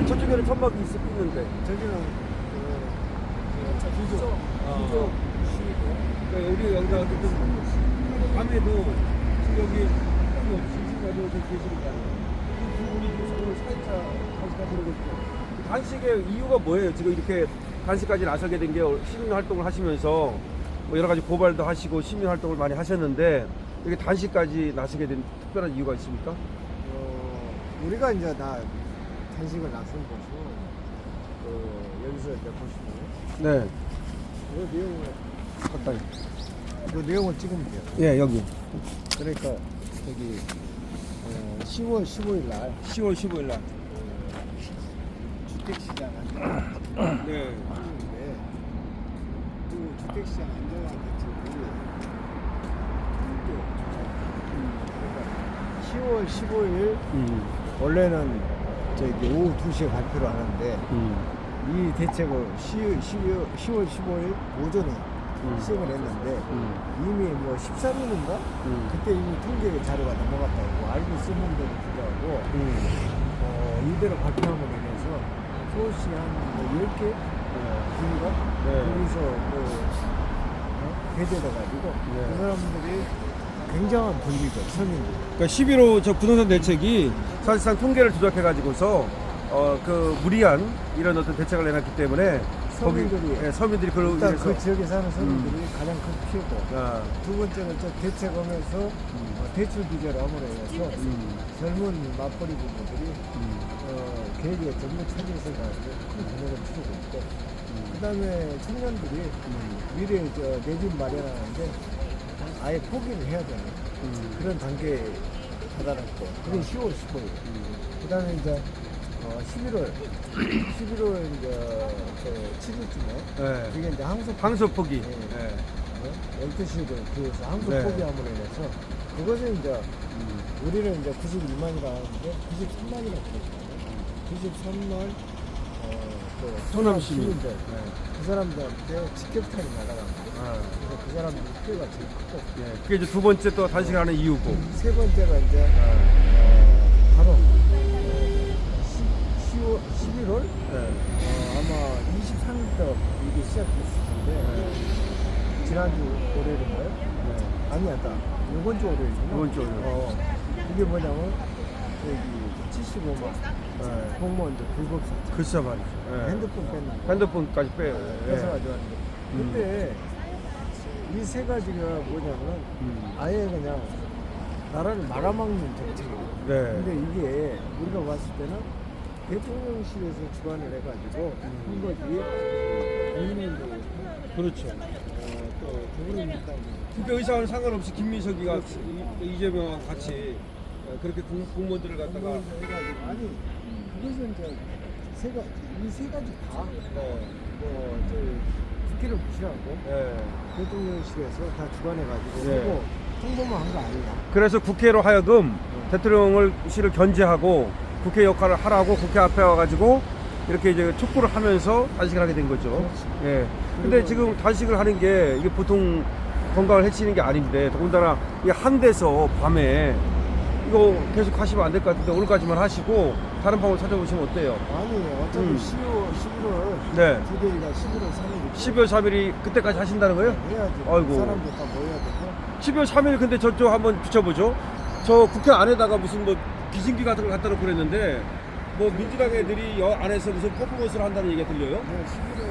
아, 아니 저쪽에는 천막이 있, 있는데. 저기는 그 구조. 아. 구조. 시고 그러니까 우리 여기가 어쨌든 밤에도 지금 여기 뭐 심심하게 좀 계시니까요. 두 분이 지금 서로 사이차 그러고 있고 간식의 이유가 뭐예요? 지금 이렇게 간식까지 나서게 된 게 시민 활동을 하시면서 뭐 여러 가지 고발도 하시고 시민 활동을 많이 하셨는데 이렇게 단식까지 나서게 된 특별한 이유가 있습니까? 어, 우리가 이제 다 단식을 나선 것은 그 여기서 이제 보시면 네. 그 내용을 가까이. 그 내용을 찍으면 돼요. 예, 여기. 그러니까 저기 어, 10월 15일 날 10월 15일 날. 그 주택시장 안정화 네. 하는데 그 주택시장 안정화 대책이 그러니까 10월 15일 음. 원래는 저기 오후 2시에 발표를 하는데 음. 이 대책을 10, 10월 15일 오전에 음. 시행을 했는데 음. 이미 뭐 13일인가? 음. 그때 이미 통계 자료가 넘어갔다고 알고 있었는데도 불구하고 음. 어, 이대로 발표함으로 인해서 서울시 한뭐 10개 구가 네. 거기서 뭐 어? 배제돼가지고 네. 그 사람들이 굉장한 불이익을 서민들. 그러니까 11호 저 부동산 대책이 사실상 통계를 조작해가지고서 어 그 무리한 이런 어떤 대책을 내놨기 때문에 서민들이 거기 예, 서민들이 그로 일단 인해서 그 지역에 사는 서민들이 가장 큰 피해고. 아, 두 번째는 저 대책하면서 어, 대출 규제를 함으로 인해서 음, 젊은 맞벌이 부부들이 음, 어, 계획에 전부 처지해서 가지고 큰 돈을 치르고 있고. 음. 그 다음에 청년들이 미래에 저 내 집 마련하는데 아예 포기를 해야 되는 음. 그런 단계에 다다랐고 그게 10월 15일 그 다음에 이제 어, 11월 11월 이제 그 7일쯤에 예. 그게 이제 항소 방소 포기. 네. 예. 12시를 그래서 항소 네. 포기함으로 인해서 그것은 이제 음. 우리는 이제 92만이라 하는데 93만이라고 그랬잖아요 93만 어, 그 호남 시민. 시민들 예. 그 사람들한테 직격탄이 거예요 아, 그래서 그 사람들 피해가 제일 크고 예. 그게 이제 두 번째 또 단식하는 이유고. 세 번째가 이제 아, 어, 바로 어, 10월 11월 예. 어, 아마 23일부터 일이 시작됐을 텐데 지난주 월요일인가요? 예. 아니야, 다 이번 주 월요일이구나. 이번 주 월요일. 어, 이게 뭐냐면 여기 75만 예. 공무원들 불법 사찰 글쎄 말이죠. 예. 핸드폰 뺏는 거 핸드폰까지 빼요. 예. 뺏어 가지고 하는데 음. 근데 이 세 가지가 뭐냐면 음. 아예 그냥 나라를 말아먹는 정책이에요. 네. 근데 이게 우리가 봤을 때는 대통령실에서 주관을 해가지고 한 거지 국민의힘 그렇죠. 어, 또 더불어민주당 그러니까 의사와는 상관없이 김민석이가 이- 이재명하고 같이 어, 그렇게 공, 공무원들을 갖다가 해가지고 아니 그것은 이제 세가 이 세 가지 다 네. 뭐, 저 국회를 무시하고 예. 대통령실에서 다 주관해가지고 네. 홍보만 한 거 아니야. 그래서 국회로 하여금 대통령을 실을 견제하고 국회 역할을 하라고 국회 앞에 와가지고 이렇게 이제 촉구를 하면서 단식을 하게 된 거죠. 그렇지. 예. 근데 지금 단식을 하는 게 이게 보통 건강을 해치는 게 아닌데 더군다나 이 한대서 밤에 이거 계속 하시면 안 될 것 같은데 오늘까지만 하시고 다른 방법 찾아보시면 어때요? 아니 어차피 음. 10월 11월 네. 두 개가 11월 3일 12월 3일이 그때까지 하신다는 거예요? 해야지. 아이고. 사람들 다 모여야 되고. 12월 3일 근데 저쪽 한번 비춰보죠. 저 국회 안에다가 무슨 뭐 비신기 같은 걸 갖다 놓고 그랬는데 뭐 민주당 애들이 여 안에서 무슨 퍼포먼스를 한다는 얘기가 들려요? 네, 11월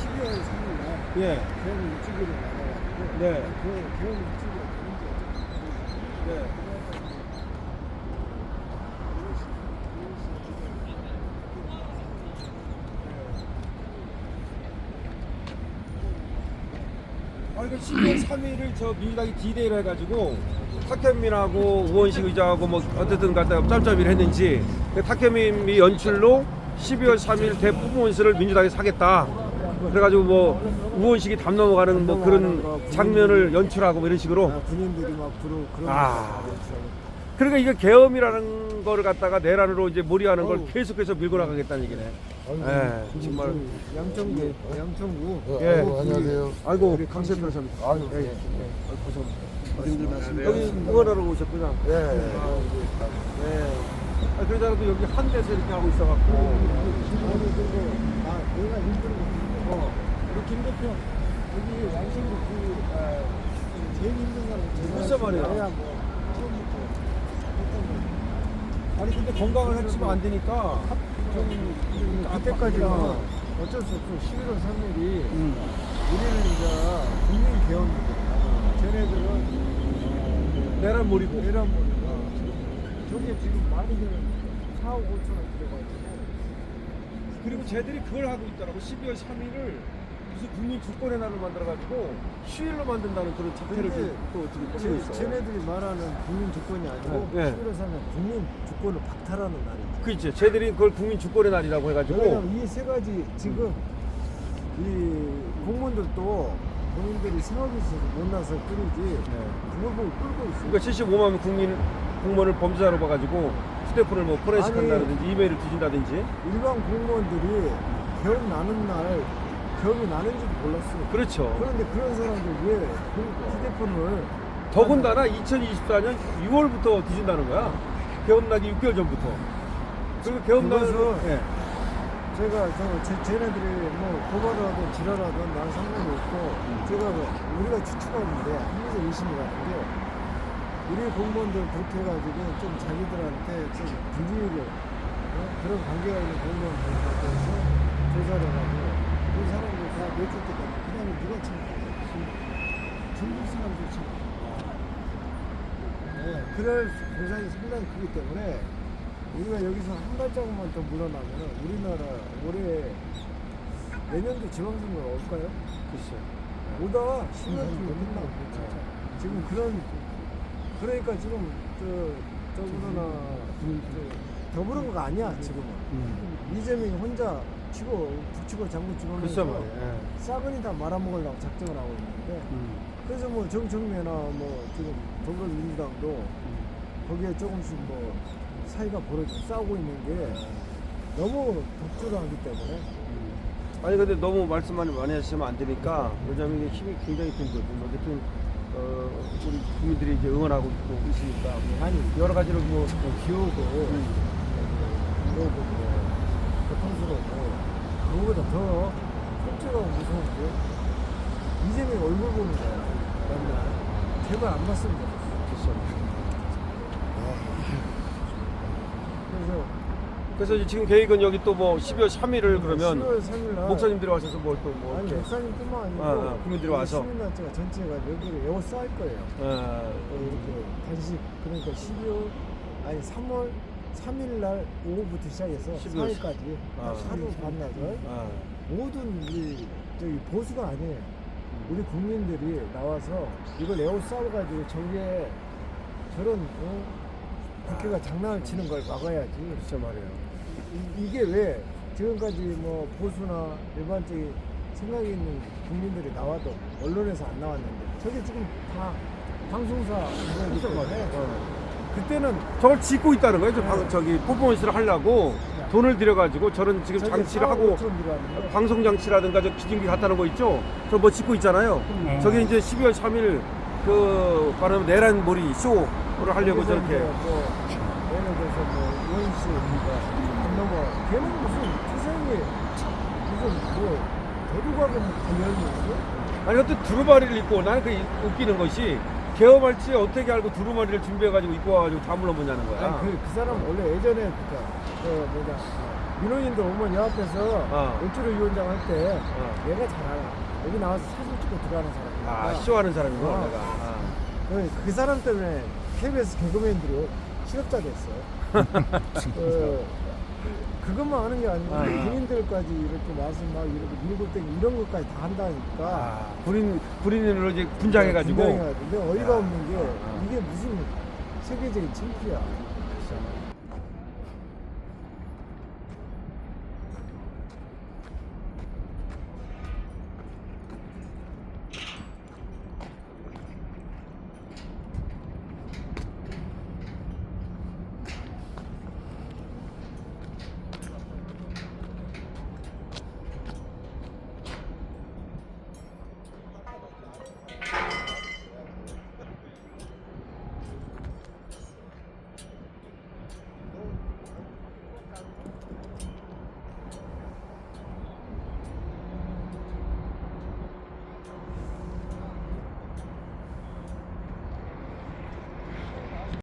12월 3일 날 예. 개헌 일주기로 나눠가지고 네. 그 개헌 일주기가 문제 네. 아, 이거 12월 3일을 저 민주당이 디데이를 해가지고 탁현민하고 우원식 의장하고 뭐 어쨌든 갖다가 짬짬이를 했는지 그 탁현민이 연출로 12월 3일 대퍼포먼스를 민주당이 사겠다. 그래가지고 뭐 우원식이 담 넘어가는 뭐 그런 장면을 연출하고 뭐 이런 식으로 아, 군인들이 막 부르고 그런 아. 거. 그러니까 이게 계엄이라는 거를 갖다가 내란으로 이제 몰이하는 걸. 계속해서 밀고 나가겠다는 얘기네. 예, 정말. 그 양천구, 양천구. 예. 아이고, 안녕하세요. 아이고, 우리 강세 변호사입니다. 아유, 예, 예. 예. 고생들 많습니다. 여기 응원하러 오셨구나. 예. 네. 아, 그러다가도 여기 한 데서 이렇게 하고 있어갖고. 그리고 아 내가 일부러 어 우리 김 대표 여기 양천구 그 아, 제일 힘든 사람 글쎄 말이야. 뭐 처음부터 아니, 근데 건강을 해치면 안 되니까. 좀 그때까지는 어쩔 수 없어 11월 3일이 음. 우리는 이제 국민 개헌이거든 쟤네들은 어, 내란 몰이고. 내란 모니까 저게 지금 많이들 4억 5천 원 들어가지고 그리고 쟤들이 그걸 하고 있더라고. 12월 3일을 무슨 국민 주권의 날을 만들어가지고 휴일로 만든다는 그런 작태를 근데 지금 또 지금 꾸리고 쟤, 있어. 쟤네들이 말하는 국민 주권이 아니고 네. 11월 3일 국민 주권을 박탈하는 날이죠. 그렇지. 쟤들이 그걸 국민 주권의 날이라고 해가지고. 왜냐면 이 세 가지 지금 이 공무원들도 본인들이 생업이 있어서 못 나서 끌이지 네. 그걸 보고 끌고 있어요. 그러니까 75만 명 국민 공무원을 범죄자로 봐가지고 휴대폰을 뭐 포렌식 아니. 한다든지 이메일을 뒤진다든지 일반 공무원들이 개업 나는 날 개업이 나는지도 몰랐어요. 그렇죠. 그런데 그런 사람들 왜 그 휴대폰을 더군다나 2024년 6월부터 뒤진다는 거야. 개업나기 6개월 전부터. 그리고 개업나는 그것은 예. 제가 저 제, 쟤네들이 뭐 고발하든 지랄하든 난 상관이 없고 제가 그 우리가 추측하는데 항상 의심이 가는 게 우리 공무원들 그렇게 해가지고 좀 자기들한테 좀 불이익을 어? 그런 관계가 있는 공무원들한테 해서 조사를 하고 그 사람들 다 내쫓게 되면 그 다음에 누가 참고 중국 사람들 참고 네, 그럴 보상이 상당히 크기 때문에 우리가 여기서 한 발자국만 더 물러나면 우리나라 올해 내년도 지방선거 올까요? 글쎄. 오다가 10월쯤에 끝나고 진짜. 지금 그런 그러니까 지금 저 저거나 저 더불어가 아니야 지금은 음. 이재명이 혼자 치고 북치고 장구 치고면서 말이야. 예. 싸그리 다 말아먹으려고 작정을 하고 있는데 음. 그래서 뭐 정청래나 뭐 지금 더불어민주당도 음. 거기에 조금씩 뭐 사이가 벌어져 싸우고 있는 게 너무 독주하기 때문에 아니 근데 너무 말씀만 많이 하시면 안 되니까 왜냐면 이게 힘이 굉장히 큰 거죠. 어쨌든 어, 우리 국민들이 이제 응원하고 있고 있으니까 뭐 아니 여러 가지로 뭐 기호도 음. 그리고 뭐 고통스럽고 그거보다 더 속죄가 무서운 게 이재명 얼굴 보는 거야 맨날. 제발 안 봤으면 좋겠어. 그래서 그래서 이제 지금 계획은 여기 또 뭐 12월 3일을 그러면 10월 3일 날 목사님들이 와셔서 뭘 또 뭐 아니 이렇게 목사님뿐만 아니고 아, 아, 국민들이 와서. 시민단체가 전체가 여기를 에워싸일 거예요. 어, 또 이렇게 단식. 그러니까 12월 아니 3월 3일 날 오후부터 시작해서 12월 4일까지 아. 하루 반나절 어, 모든 이 저기 보수가 아니에요. 우리 국민들이 나와서 이걸 에워 싸워가지고 저게 저런 어? 국회가 장난을 치는 걸 막아야지. 글쎄 말이에요. 이, 이게 왜 지금까지 뭐 보수나 일반적인 생각이 있는 국민들이 나와도 언론에서 안 나왔는데 저게 지금 다 방송사 이거기 글쎄 때문에. 어. 그때는 저걸 짓고 있다는 거예요. 저 네. 방, 저기 퍼포먼스를 하려고 돈을 들여가지고 저런 지금 장치를 4억 하고 5천 들어왔는데 방송 장치라든가 저 기증기 갖다 놓은 거 있죠? 저 뭐 짓고 있잖아요. 음. 저게 이제 12월 3일 그 바로 내란 몰이 쇼를 하려고 저렇게 뭐 예를 들어서 뭐안 넘어 걔는 무슨 세상에 무슨 뭐뭐 관련이 있어? 아니 그것도 두루마리를 입고 나는 그 웃기는 것이 개업할지 어떻게 알고 두루마리를 준비해가지고 입고 와가지고 다 물어보냐는 거야. 아니 그, 그 사람 원래 예전에 그니까 그 뭐냐 민원인들 오면 여 앞에서 어. 원주로 위원장 할 때 어. 얘가 잘 알아 여기 나와서 사진 찍고 들어가는 사람이니까 아, 쇼하는 사람이고 어. 내가. 아. 그, 그 사람 때문에 KBS 개그맨들이 실업자 됐어. 그, 그것만 하는 게 아니고 아, 아. 군인들까지 이렇게 와서 막 이렇게 밀고 땡기 이런 것까지 다 한다니까. 아, 군인 군인으로 이제 분장해가지고. 분장해가지고. 근데 어이가 야. 없는 게 아, 아. 이게 무슨 세계적인 창피야.